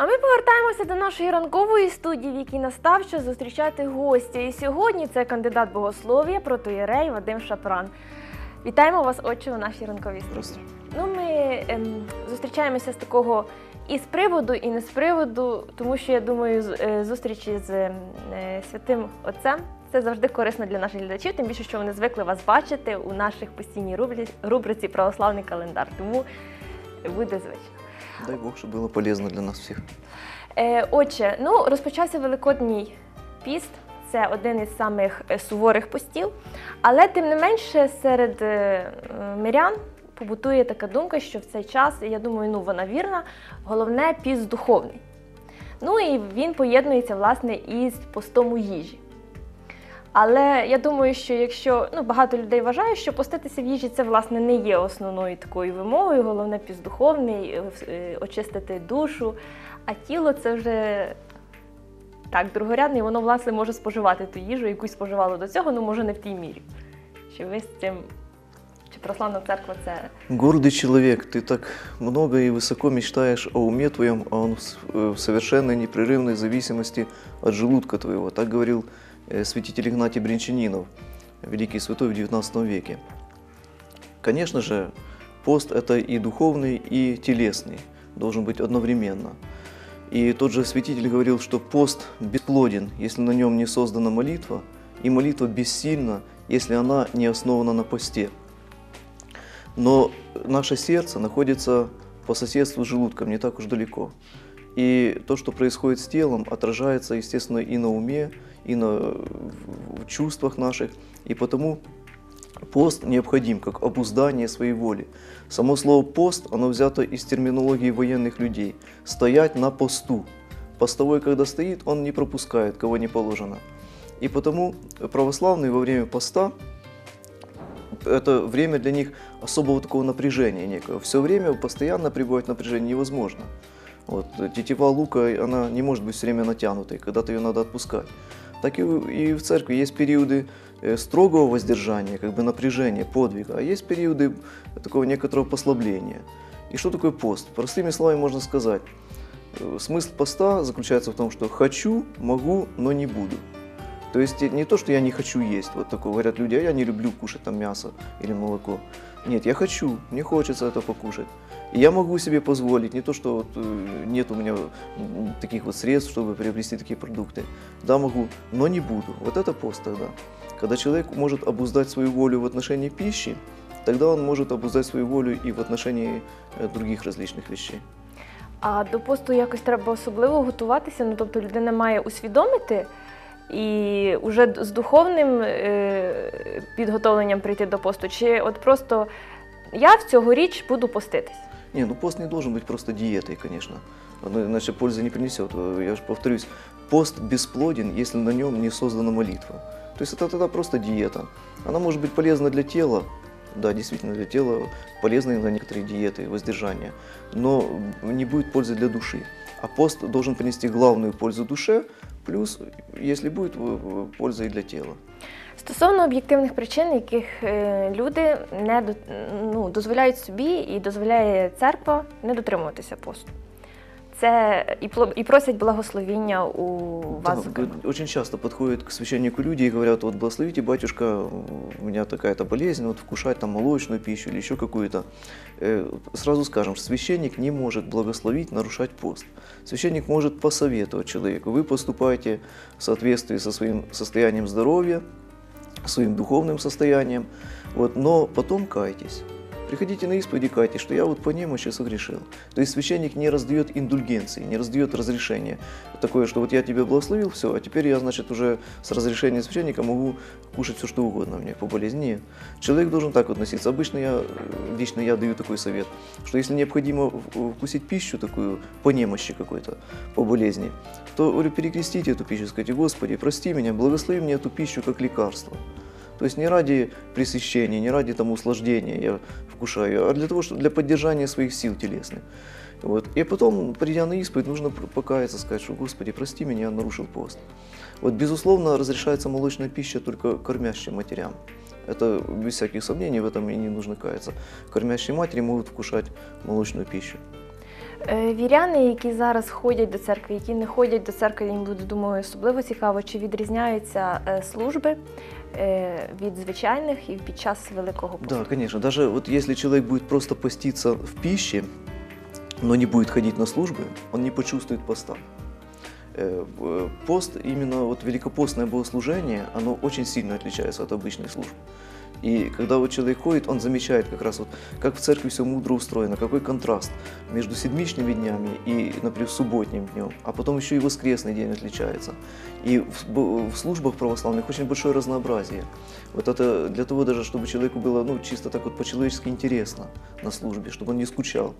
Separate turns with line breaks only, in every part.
А ми повертаємося до нашої ранкової студії, в якій настав час зустрічати гостя. І сьогодні це кандидат богослов'я, протоєрей Вадим Шапран. Вітаємо вас, отче, у нашій ранковій студії. Ну, ми ем, зустрічаємося з такого і з приводу, і не з приводу, тому що я думаю, е, зустрічі з ем, е, святим отцем це завжди корисно для наших глядачів, тим більше, що вони звикли вас бачити у наших постійній рубриці Православний календар. Тому буде звично.
Дай Бог, чтобы было полезно для нас всех.
Е, отже, ну розпочався Великодній піст. Це один із самих е, суворих постів. Але тим не менше серед е, мирян побутує така думка, що в цей час, я думаю, ну вона вірна, головне піст духовний. Ну і він поєднується власне із постом у їжі. Але я думаю, що якщо ну, багато людей вважають, що поститися в їжі це власне не є основною такою вимогою, головне піст духовний, е, е, очистити душу, а тіло це вже так, другорядне, і воно власне може споживати ту їжу, яку споживало до цього, ну може не в тій мірі. Чи ви з цим, чи православна церква це
Гордый человек, ты так много и высоко мечтаешь о уме твоем, а он в с- э, в совершенной непрерывной зависимости от желудка твоего. Так говорил э, святитель Игнатий Бринчанинов, великий святой в XIX веке. Конечно же, пост – это и духовный, и телесный, должен быть одновременно. И тот же святитель говорил, что пост бесплоден, если на нем не создана молитва, и молитва бессильна, если она не основана на посте. Но наше сердце находится по соседству с желудком, не так уж далеко. И то, что происходит с телом, отражается, естественно, и на уме, и на в- чувствах наших. И потому пост необходим как обуздание своей воли. Само слово пост, оно взято из терминологии военных людей. Стоять на посту. Постовой, когда стоит, он не пропускает, кого не положено. И потому православные во время поста это время для них особого такого напряжения некого. Все время постоянно пребывать в невозможно. Вот, э, тетива лука, она не может быть все время натянутой, когда-то ее надо отпускать. Так и, и в церкви есть периоды э, строгого воздержания, как бы напряжения, подвига, а есть периоды такого некоторого послабления. И что такое пост? Простыми словами можно сказать, э, смысл поста заключается в том, что хочу, могу, но не буду. То есть э, не то, что я не хочу есть, вот такое говорят люди, а я не люблю кушать там мясо или молоко. Нет, я хочу, мне хочется это покушать. И я могу себе позволить, не то, что вот, э, нет у меня м, таких вот средств, чтобы приобрести такие продукты. Да, могу, но не буду. Вот это пост тогда. Когда человек может обуздать свою волю в отношении пищи, тогда он может обуздать свою волю и в отношении э, других различных вещей.
А до посту якось треба особливо готуватися. Ну тобто людина має усвідомити і вже д- з духовним е, підготовленням прийти до посту. Чи от просто я в цьогоріч буду поститись.
Не, ну пост не должен быть просто диетой, конечно. Оно иначе пользы не принесет. Э, Я же повторюсь, пост бесплоден, если на нем не создана молитва. То есть это тогда просто диета. Она может быть полезна для тела, да, действительно для тела, полезна на некоторые диеты, воздержания, но не будет пользы для души. А пост должен принести главную пользу душе, плюс, якщо будет, в- в- польза і для тіла.
Стосовно об'єктивних причин, яких е, люди не ну, дозволяють собі і дозволяє церква не дотримуватися посту Це і, пло- і просять благословіння у
Да,
вас. зокрема.
г- очень часто подходят к священнику люди и говорят, вот благословите, батюшка, у меня такая-то болезнь, вот вкушать там молочную пищу или еще какую-то. Э, Сразу скажем, что священник не может благословить, нарушать пост. Священник может посоветовать человеку, вы поступаете в соответствии со своим состоянием здоровья, своим духовным состоянием, вот, но потом кайтесь. Приходите на исповедь и что я вот по немощи согрешил. То есть священник не раздает индульгенции, не раздает разрешения. Такое, что вот я тебя благословил, все, а теперь я, значит, уже с разрешения священника могу кушать все, что угодно мне по болезни. Человек должен так относиться. Обычно я, э, лично я даю такой совет, что если необходимо в- вкусить пищу такую по немощи какой-то, по болезни, то говорю, перекрестите эту пищу, скажите, Господи, прости меня, благослови мне эту пищу как лекарство. То есть не ради пресыщения, не ради там услаждения я вкушаю, а для того, что для поддержания своих сил телесных. Вот. И потом, придя на исповедь, нужно пр- покаяться, сказать, что Господи, прости меня, я нарушил пост. Вот, безусловно, разрешается молочная пища только кормящим матерям. Это без всяких сомнений, в этом и не нужно каяться. Кормящие матери могут вкушать молочную пищу.
Е, Віряни, які зараз ходять до церкви, які не ходять до церкви, їм буде, думаю, особливо цікаво, чи відрізняються е, служби е, від звичайних і під час Великого посту.
Да, конечно. Даже вот если человек будет просто поститься в пище, но не будет ходить на службы, он не почувствует поста. Э, в- Пост, именно вот великопостное богослужение, оно очень сильно отличается от обычных служб. И когда вот человек ходит, он замечает как раз вот, как в церкви все мудро устроено, какой контраст между седмичными днями и, например, субботним днем, а потом еще и воскресный день отличается. И в, в службах православных очень большое разнообразие. Вот это для того даже, чтобы человеку было ну, чисто так вот по-человечески интересно на службе, чтобы он не скучал.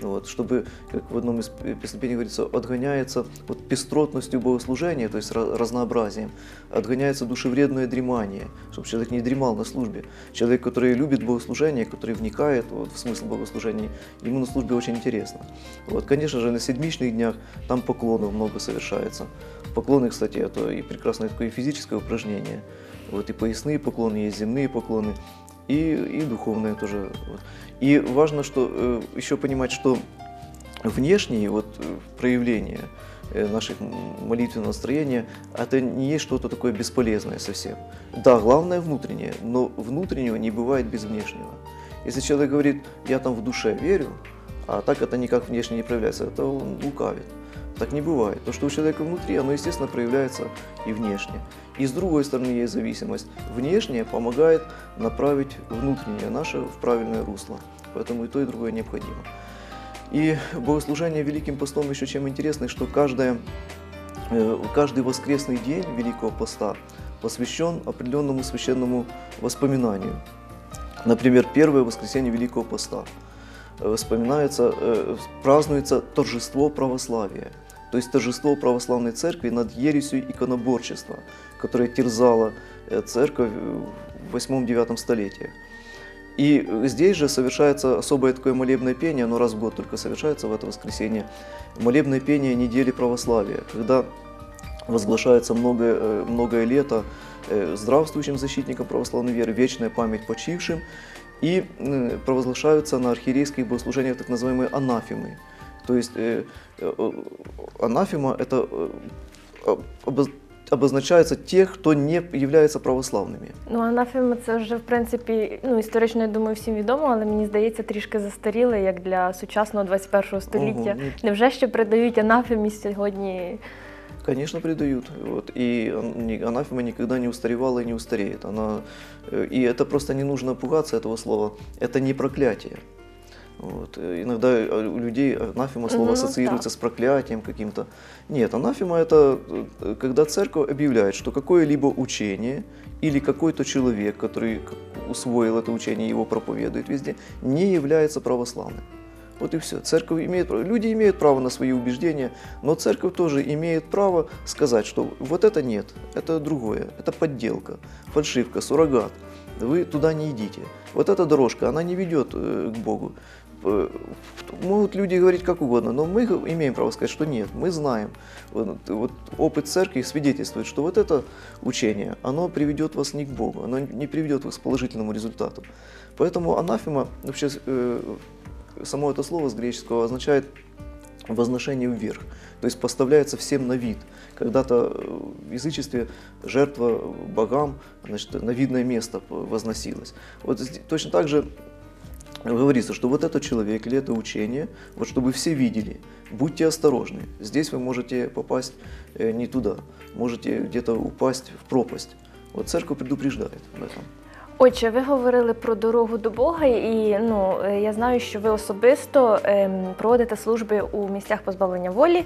Вот, чтобы, как в одном из песнопений говорится, отгоняется вот пестротностью богослужения, то есть ра- разнообразием, отгоняется душевредное дремание, чтобы человек не дремал на службе. Человек, который любит богослужение, который вникает вот, в смысл богослужения, ему на службе очень интересно. Вот, конечно же, на седмичных днях там поклонов много совершается. Поклоны, кстати, это и прекрасное такое физическое упражнение. Вот и поясные поклоны, есть земные поклоны, и, и духовные тоже. Вот. И важно, что э, еще понимать, что внешние вот э, проявления наших м- молитвенного настроения, это не есть что-то такое бесполезное совсем. Да, главное внутреннее, но внутреннего не бывает без внешнего. Если человек говорит, я там в душе верю, а так это никак внешне не проявляется, это он лукавит. Так не бывает. То, что у человека внутри, оно, естественно, проявляется и внешне. И с другой стороны есть зависимость. Внешнее помогает направить внутреннее наше в правильное русло. Поэтому и то, и другое необходимо. И богослужение Великим постом еще чем интересно, что каждое, э, каждый воскресный день Великого поста посвящен определенному священному воспоминанию. Например, первое воскресенье Великого поста э, вспоминается, э, празднуется торжество православия, то есть торжество православной церкви над ересью иконоборчества, которое терзало церковь в 8-9 столетиях. И здесь же совершается особое такое молебное пение, оно раз в год только совершается в это воскресенье, молебное пение недели православия, когда возглашается многое, э, многое лето э, здравствующим защитникам православной веры, вечная память почившим, и провозглашаются на архиерейских богослужениях так называемые анафемы. То есть э, анафема – это э, об- обоз- обозначается тех, кто не является православными.
Ну, анафема це вже, в принципі, ну, історично, я думаю, всім відомо, але мені здається, трішки застаріле, як для сучасного 21 століття.
Ого, ні.
Невже ще придають анафемі сьогодні?
Конечно, предают. Вот. И ан- ни- анафема никогда не устаревала и не устареет. Она, э, и это просто не нужно пугаться этого слова. Это не проклятие. Вот. Э, Иногда э, у людей анафема слово
Мгм,
ассоциируется
так.
с проклятием каким-то. Нет, анафема это э, когда церковь объявляет, что какое-либо учение или какой-то человек, который усвоил это учение его проповедует везде, не является православным. Вот и все. Церковь имеет право, люди имеют право на свои убеждения, но церковь тоже имеет право сказать, что вот это нет, это другое, это подделка, фальшивка, суррогат. Вы туда не идите. Вот эта дорожка, она не ведет э, к Богу. Э, Могут люди говорить как угодно, но мы имеем право сказать, что нет, мы знаем. Вот, вот опыт церкви свидетельствует, что вот это учение, оно приведет вас не к Богу, оно не приведет вас к положительному результату. Поэтому анафема, вообще э, само это слово с греческого означает возношение вверх, то есть поставляется всем на вид. Когда-то э, в язычестве жертва богам значит, на видное место возносилась. Вот точно так же говорится, что вот этот человек или это учение, вот чтобы все видели, будьте осторожны. Здесь вы можете попасть э, не туда, можете где-то упасть в пропасть. Вот церковь предупреждает об этом.
Отже, ви говорили про дорогу до Бога, і ну е, я знаю, що ви особисто ем, проводите служби у місцях позбавлення волі,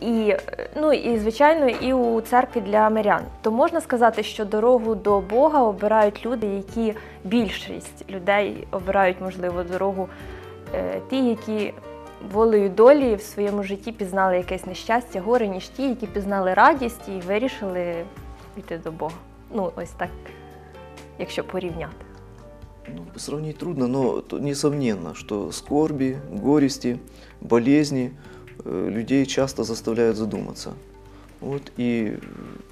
і е, ну і звичайно, і у церкві для мирян. То можна сказати, що дорогу до Бога обирають люди, які більшість людей обирають, можливо, дорогу е, ті, які волею долі в своєму житті пізнали якесь нещастя, горе, ніж ті, які пізнали радість і вирішили йти до Бога. Ну, ось так, якщо порівняти.
Ну, сравнить трудно, но несомненно, что скорби, горести, болезни э, людей часто заставляют задуматься. Вот, и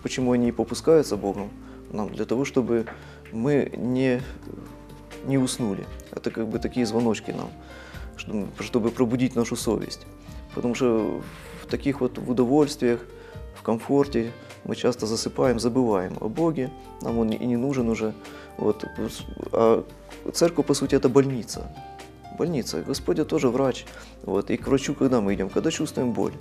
почему они и попускаются Богом нам? Для того, чтобы мы не, не уснули. Это как бы такие звоночки нам, чтобы, чтобы пробудить нашу совесть. Потому что в таких вот удовольствиях, в комфорте мы часто засыпаем, забываем о Боге, нам он и не нужен уже. Вот. А церковь, по сути, это больница. Больница. Господь тоже врач. Вот. И к врачу, когда мы идем? Когда чувствуем боль.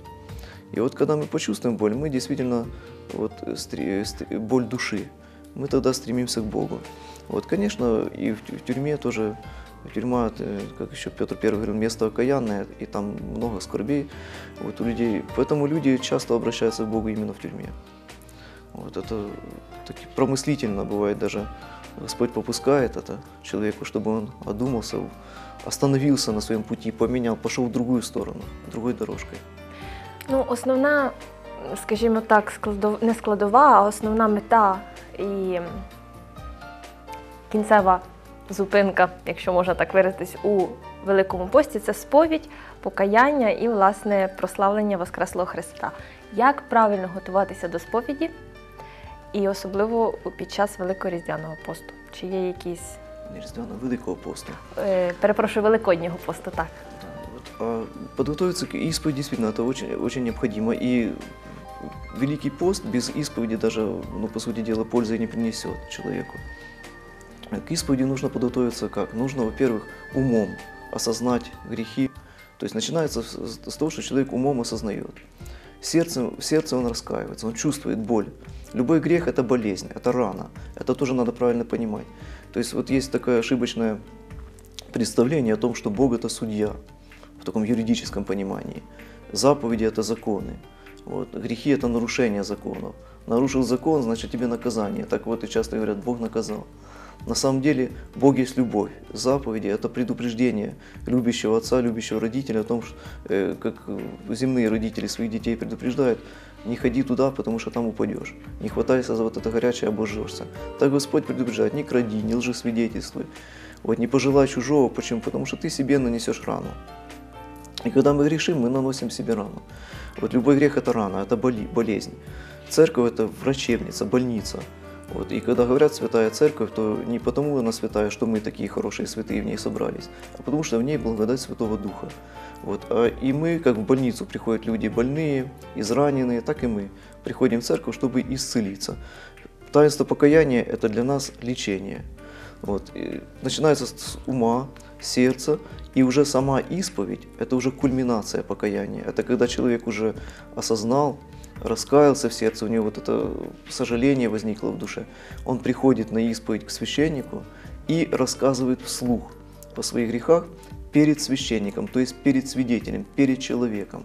И вот когда мы почувствуем боль, мы действительно, вот, стри- стри- боль души, мы тогда стремимся к Богу. Вот, конечно, и в, в тюрьме тоже, тюрьма, это, как еще Петр I говорил, место окаянное, и там много скорбей вот, у людей. Поэтому люди часто обращаются к Богу именно в тюрьме. Вот это таки промыслительно бывает даже. Господь попускает это человеку, чтобы он одумался, остановился на своем пути, поменял, пошел в другую сторону, другой дорожкой.
Ну, основна, скажімо так, складов... не складова, а основна мета і кінцева зупинка, якщо можна так виразитись, у Великому пості це сповідь, покаяння і, власне, прославлення Воскреслого Христа. Як правильно готуватися до сповіді, і особливо у- під час Великого Різдвяного посту? Чи є якісь,
Не Різдвяного, Великого посту.
е, перепрошую, Великоднього посту, так?
Да, вот, а подготовиться к исповеди действительно это очень, очень необходимо. И Великий пост без исповеди даже, ну, по сути дела, пользы не принесет человеку. К исповеди нужно подготовиться как? Нужно, во-первых, умом осознать грехи. То есть начинается с с того, что человек умом осознает. Сердцем, в сердце он раскаивается, он чувствует боль. Любой грех – это болезнь, это рана. Это тоже надо правильно понимать. То есть вот есть такое ошибочное представление о том, что Бог – это судья в таком юридическом понимании. Заповеди – это законы. Вот. Грехи – это нарушение законов. Нарушил закон, значит тебе наказание. Так вот и часто говорят, Бог наказал. На самом деле Бог есть любовь. Заповеди – это предупреждение любящего отца, любящего родителя о том, что, э, как земные родители своих детей предупреждают, не ходи туда, потому что там упадешь. Не хватайся за вот это горячее, обожжешься. Так Господь предупреждает, не кради, не лжесвидетельствуй. Вот не пожелай чужого, почему? Потому что ты себе нанесешь рану. И когда мы грешим, мы наносим себе рану. Вот любой грех – это рана, это боли, болезнь. Церковь – это врачебница, больница. Вот. И когда говорят «святая церковь», то не потому она святая, что мы такие хорошие святые в ней собрались, а потому что в ней благодать Святого Духа. Вот. А и мы, как в больницу приходят люди больные, израненные, так и мы приходим в церковь, чтобы исцелиться. Таинство покаяния – это для нас лечение. Вот. Начинается с ума, сердца, и уже сама исповедь – это уже кульминация покаяния. Это когда человек уже осознал, раскаялся в сердце, у него вот это сожаление возникло в душе. Он приходит на исповедь к священнику и рассказывает вслух о своих грехах перед священником, то есть перед свидетелем, перед человеком.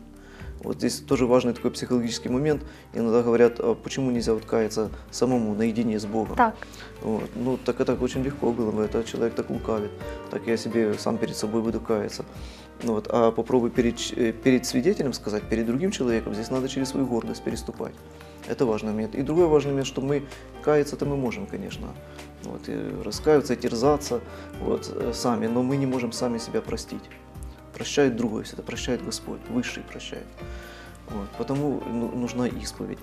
Вот здесь тоже важный такой психологический момент. Иногда говорят, а почему нельзя вот каяться самому, наедине с Богом.
Так.
Вот. Ну, так это очень легко было бы, это человек так лукавит, так я себе сам перед собой буду каяться. Ну, вот. А попробуй перед, э, перед свидетелем сказать, перед другим человеком, здесь надо через свою гордость переступать. Это важный момент. И другой важный момент, что мы каяться-то мы можем, конечно. Вот, и раскаиваться, и терзаться вот, э, сами, но мы не можем сами себя простить. Прощает другой, это прощает Господь, Высший прощает. Вот, потому ну, нужна исповедь.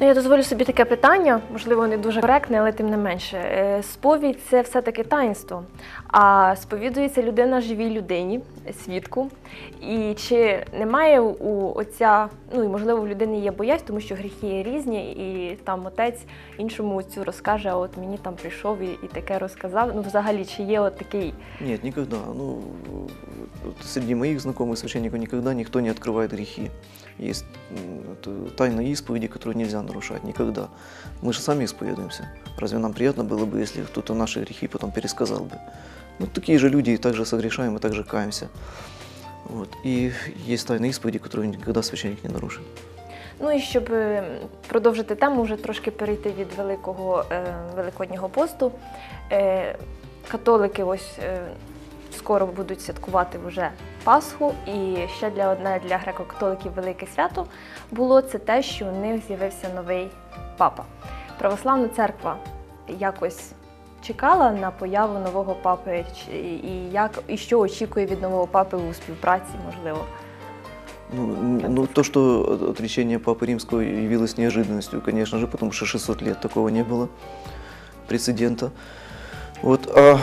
Ну, я дозволю собі таке питання, можливо, не дуже коректне, але тим не менше. Е, Сповідь це все-таки таїнство. А сповідується людина живій людині, свідку. І чи немає у отця, ну і можливо в людини є боязнь, тому що гріхи є різні, і там отець іншому отцю розкаже, а от мені там прийшов і, і таке розказав. Ну, взагалі, чи є от такий
Нет, никогда. Ну, вот среди моих знакомых священников никогда никто не открывает грехи. Есть м, это тайна исповеди, которую нельзя нарушать. Никогда. Мы же сами исповедуемся. Разве нам приятно было бы, если кто-то наши грехи потом пересказал бы? Ну, такие же люди и также согрешаем, и также каемся. Вот. И есть тайна исповеди, которую никогда священник не нарушит.
Ну і щоб е, продовжити тему, вже трошки перейти від великого е, великоднього посту. Е, католики ось е, скоро будуть святкувати вже Пасху. І ще для одне для греко-католиків велике свято було це те, що у них з'явився новий папа. Православна церква якось чекала на появу нового папи, і як і що очікує від нового папи у співпраці, можливо.
Ну, ну, то, что отречение Папы Римского явилось неожиданностью, конечно же, потому что 600 лет такого не было, прецедента. Вот, а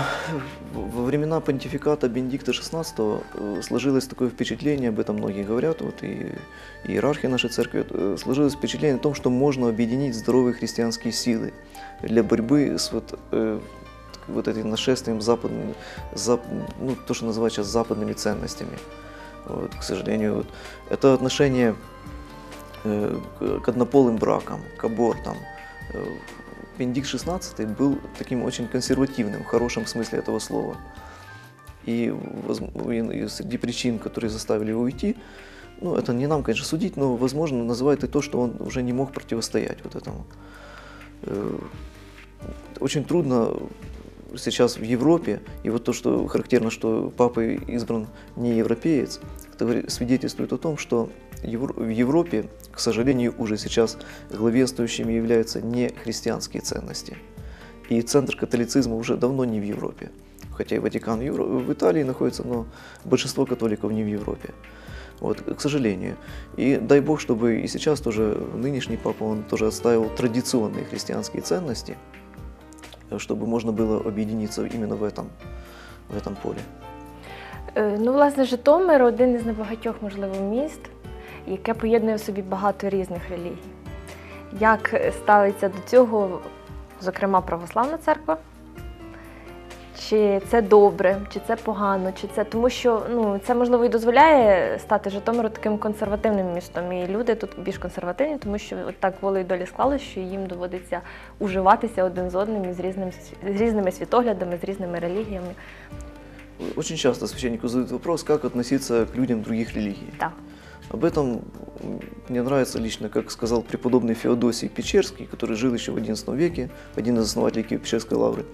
во времена понтификата Бенедикта XVI э, сложилось такое впечатление, об этом многие говорят, вот и иерархия нашей церкви, э, сложилось впечатление о том, что можно объединить здоровые христианские силы для борьбы с вот, э, вот этим нашествием западным, зап, ну, то, что называют сейчас западными ценностями. Вот, к сожалению, вот, это отношение к однополым бракам, к абортам. Бенедикт XVI был таким очень консервативным, в хорошем смысле этого слова. И, и- среди причин, которые заставили его уйти, ну, это не нам, конечно, судить, но, возможно, называют и то, что он уже не мог противостоять вот этому. Э, Очень трудно сейчас в Европе, и вот то, что характерно, что папой избран не европеец, это свидетельствует о том, что в Европе, к сожалению, уже сейчас главенствующими являются не христианские ценности. И центр католицизма уже давно не в Европе. Хотя и Ватикан в, Италии находится, но большинство католиков не в Европе. Вот, к сожалению. И дай Бог, чтобы и сейчас тоже нынешний папа, он тоже отстаивал традиционные христианские ценности, э, чтобы можно было объединиться именно в этом, в этом поле.
Е, Ну, власне, Житомир один із небагатьох, можливо, міст, яке поєднує в собі багато різних релігій. Як ставиться до цього, зокрема, православна церква? Чи це добре, чи це погано, чи це тому, що ну це можливо і дозволяє стати Житомиру таким консервативним містом. І люди тут більш консервативні, тому що от так волею долі склалося, що їм доводиться уживатися один з одним з різним з різними світоглядами, з різними релігіями.
Очень часто священнику задают вопрос, как относиться к людям других религий.
Так.
Об этом мне нравится лично, как сказал преподобный Феодосий Печерский, который жил еще в XI веке, один из основателей Киево-Печерской лавры.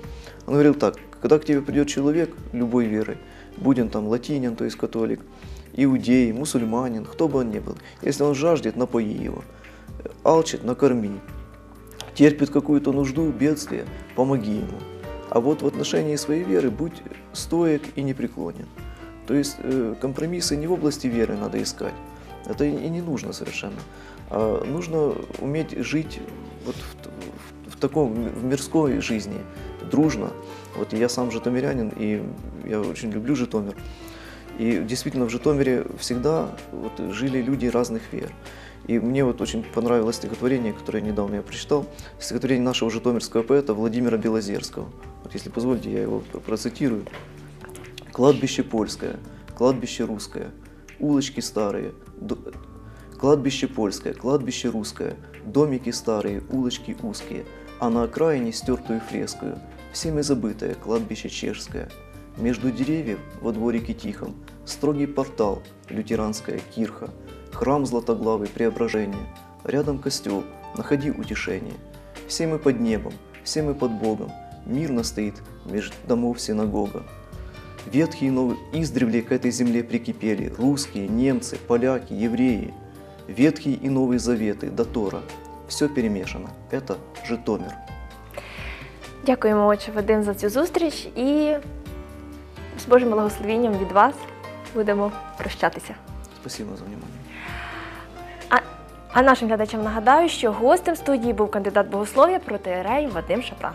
Он говорил так, когда к тебе придет человек любой веры, будь он там латинин, то есть католик, иудей, мусульманин, кто бы он ни был, если он жаждет, напои его, алчит, накорми, терпит какую-то нужду, бедствие, помоги ему. А вот в отношении своей веры будь стоек и непреклонен. То есть э, компромиссы не в области веры надо искать. Это и не нужно совершенно. А нужно уметь жить вот в, в- таком в мирской жизни, дружно. Вот я сам житомирянин, и я очень люблю Житомир. И действительно в Житомире всегда вот жили люди разных вер. И мне вот очень понравилось стихотворение, которое недавно я прочитал, стихотворение нашего житомирского поэта Владимира Белозерского. Вот если позволите, я его про- процитирую. Кладбище польское, кладбище русское, улочки старые, кладбище польское, кладбище русское, домики старые, улочки узкие, а на окраине стертую фрескою, всеми забытое кладбище чешское. Между деревьев во дворике тихом строгий портал, лютеранская кирха, храм златоглавый преображение, рядом костел, находи утешение. Все мы под небом, все мы под Богом, мирно стоит меж домов синагога. Ветхие и новые издревле к этой земле прикипели русские, немцы, поляки, евреи. Ветхие и новые заветы до Тора. Все перемешано. Это Житомир.
Дякуємо, отче Вадим, за цю зустріч і з Божим благословенням від вас будемо прощатися.
Спасибо за внимание.
А, а нашим глядачам нагадаю, що гостем студії був кандидат богослов'я протиерей Вадим Шапран.